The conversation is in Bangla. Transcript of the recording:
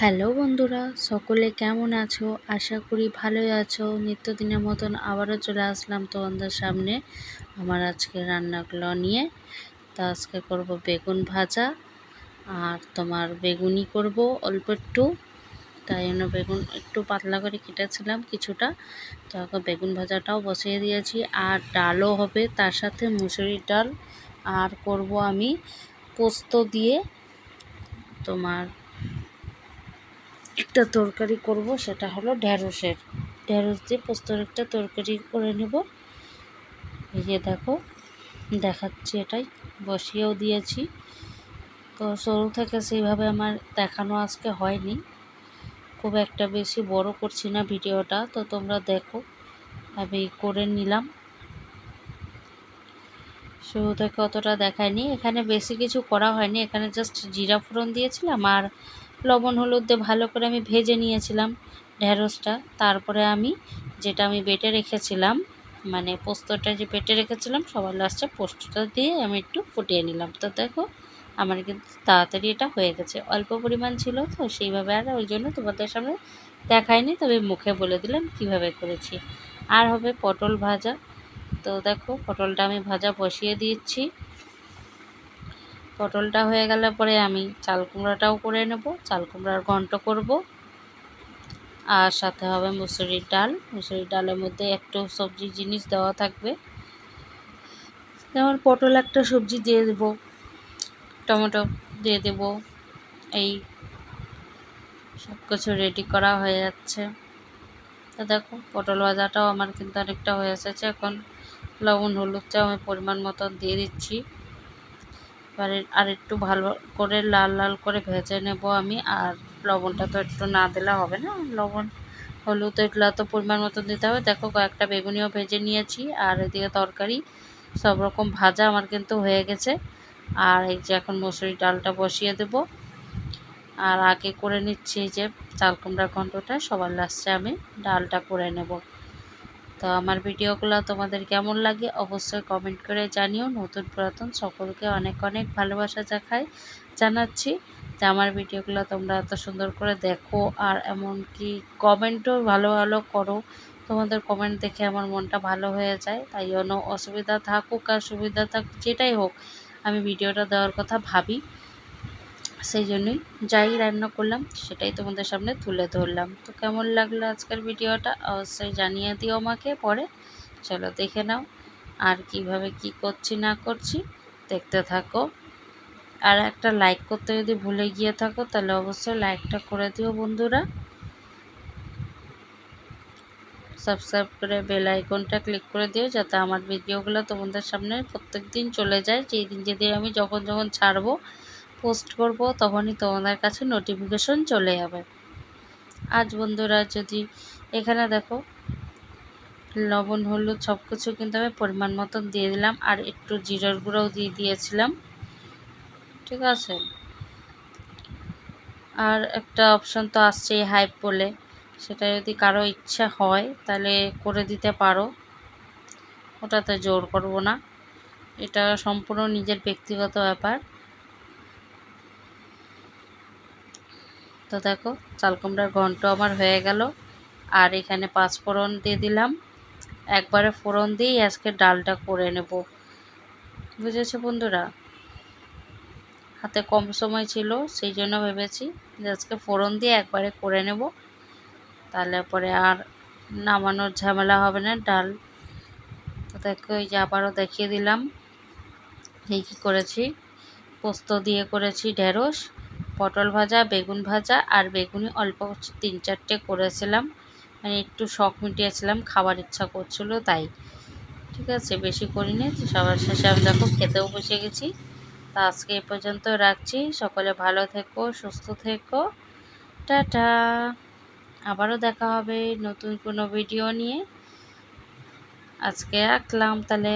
হ্যালো বন্ধুরা, সকলে কেমন আছো? আশা করি ভালোই আছো। নিত্যদিনের মতন আবারও চলে আসলাম তোমাদের সামনে আমার আজকে রান্নাগুলো নিয়ে। তা আজকে করব বেগুন ভাজা আর তোমার বেগুনি করব অল্প একটু। তাই জন্য বেগুন একটু পাতলা করে কেটেছিলাম কিছুটা। তো এখন বেগুন ভাজাটাও বসিয়ে দিয়েছি। আর ডালও হবে, তার সাথে মুসুরির ডাল। আর করব আমি পোস্ত দিয়ে তোমার একটা তরকারি করব, সেটা হলো ঢ্যাঁড়সের ঢ্যাঁড়স দিয়ে পোস্তর একটা তরকারি করে নেব। এই যে দেখো, দেখাচ্ছি এটাই, বসিয়েও দিয়েছি। তো শুরু থেকে সেইভাবে আমার দেখানো আজকে হয়নি। খুব একটা বেশি বড় করছি না ভিডিওটা, তো তোমরা দেখো, আমি করে নিলাম। শুরু থেকে অতটা দেখায়নি। এখানে বেশি কিছু করা হয়নি, এখানে জাস্ট জিরা ফোড়ন দিয়েছিলাম আর লবণ, হলুদ দিয়ে ভালো করে আমি ভেজে নিয়েছিলাম ঢ্যাঁড়সটা তারপরে আমি যেটা আমি বেটে রেখেছিলাম মানে পোস্তটা যে বেটে রেখেছিলাম, সবার লাস্টে পোস্তটা দিয়ে আমি একটু ফুটিয়ে নিলাম। তো দেখো, আমার কিন্তু তাড়াতাড়ি এটা হয়ে গেছে। অল্প পরিমাণ ছিল তো, সেইভাবে আর ওই জন্য তোমাদের সামনে দেখায়নি তবে মুখে বলে দিলাম কীভাবে করেছি। আর হবে পটল ভাজা। তো দেখো, পটলটা আমি ভাজা বসিয়ে দিচ্ছি। পটলটা হয়ে গেলে পরে আমি চাল কুমড়াটাও করে নেব। চাল কুমড়ার ঘন্ট করব। আর সাথে হবে মুসুরির ডাল। মুসুরির ডালের মধ্যে একটু সবজি জিনিস দেওয়া থাকবে। যেমন পটল একটা সবজি দিয়ে দেব, টমেটো দিয়ে দেব, এই সব কিছু রেডি করা হয়ে যাচ্ছে। তো দেখো, পটল ভাজাটাও আমার কিন্তু অনেকটা হয়ে এসেছে। এখন লবণ হলুদটাও আমি পরিমাণ মতন দিয়ে দিচ্ছি। আর একটু ভালো করে লাল লাল করে ভেজে নেব আমি। আর লবণটা তো একটু না দিলে হবে না। লবণ, হলুদ এগুলো তো পরিমাণ মতো দিতে হবে। দেখো কয়েকটা বেগুনিও ভেজে নিয়েছি। আর এদিকে তরকারি সব রকম ভাজা আমার কিন্তু হয়ে গেছে। আর এই যে এখন মসুরি ডালটা বসিয়ে দেব। আর আগে করে নিচ্ছি যে চাল কুমড়ার ঘন্টটা সবার লাস্টে আমি ডালটা করে নেব। তো আমার ভিডিওগুলো তোমাদের কেমন লাগে অবশ্যই কমেন্ট করে জানিও। নতুন পুরাতন সকলকে অনেক অনেক ভালোবাসা দেখায় জানাচ্ছি। যে আমার ভিডিওগুলো তোমরা এত সুন্দর করে দেখো আর এমনকি কমেন্টও ভালো ভালো করো। তোমাদের কমেন্ট দেখে আমার মনটা ভালো হয়ে যায়। তাই জন্য অসুবিধা থাকুক আর সুবিধা থাকুক, যেটাই হোক, আমি ভিডিওটা দেওয়ার কথা ভাবি। সেই জন্যই যাই রান্না করলাম, সেটাই তোমাদের সামনে তুলে ধরলাম। তো কেমন লাগল আজকের ভিডিওটা? অবশ্যই জানিয়ে দিও আমাকে পরে। চলো দেখে নাও আর কীভাবে কি করছি, না করছি, দেখতে থাকো। আর একটা লাইক করতে যদি ভুলে গিয়ে থাকো, তাহলে অবশ্যই লাইকটা করে দিও বন্ধুরা। সাবস্ক্রাইব করে বেল আইকনটা ক্লিক করে দিও, যাতে আমার ভিডিওগুলো তোমাদের সামনে প্রত্যেক দিন চলে যায়। যেই দিন যেদিন আমি যখন যখন ছাড়বো পোস্ট করব, তখনই তোমাদের কাছে নোটিফিকেশন চলে যাবে। আজ বন্ধুরা যদি এখানে দেখো, লবণ, হলুদ সব কিছু কিন্তু আমি পরিমাণ মতন দিয়ে দিলাম আর একটু জিরার গুঁড়োও দিয়ে দিয়েছিলাম। ঠিক আছে? আর একটা অপশন তো আসছেই হাইপ বলে। সেটা যদি কারও ইচ্ছা হয়, তাহলে করে দিতে পারো। ওটাতে জোর করব না। এটা সম্পূর্ণ নিজের ব্যক্তিগত ব্যাপার। তো দেখো, চাল কুমড়ার ঘন্ট আমার হয়ে গেল। আর এখানে পাঁচ ফোড়ন দিয়ে দিলাম। একবারে ফোড়ন দিয়েই আজকে ডালটা করে নেব। বুঝেছ বন্ধুরা? হাতে কম সময় ছিল, সেই জন্য ভেবেছি যে আজকে ফোড়ন দিয়ে একবারে করে নেব। তাহলে পরে আর নামানোর ঝামেলা হবে না ডাল। তো দেখো, এই যে আবারও দেখিয়ে দিলাম। এই কী করেছি? পোস্ত দিয়ে করেছি ঢেঁড়স। পটল ভাজা, বেগুন ভাজা আর বেগুনি অল্প তিন চারটে করেছিলাম। মানে একটু শখ মিটিয়েছিলাম, খাবার ইচ্ছা করছিল তাই। ঠিক আছে, বেশি করিনি, তো সবার শেষে আমি দেখো খেতেও বসে গেছি। তা আজকে এ পর্যন্ত রাখছি। সকলে ভালো থেকো, সুস্থ থেকো। টাটা। আবারও দেখা হবে নতুন কোনো ভিডিও নিয়ে। আজকে রাখলাম তাহলে।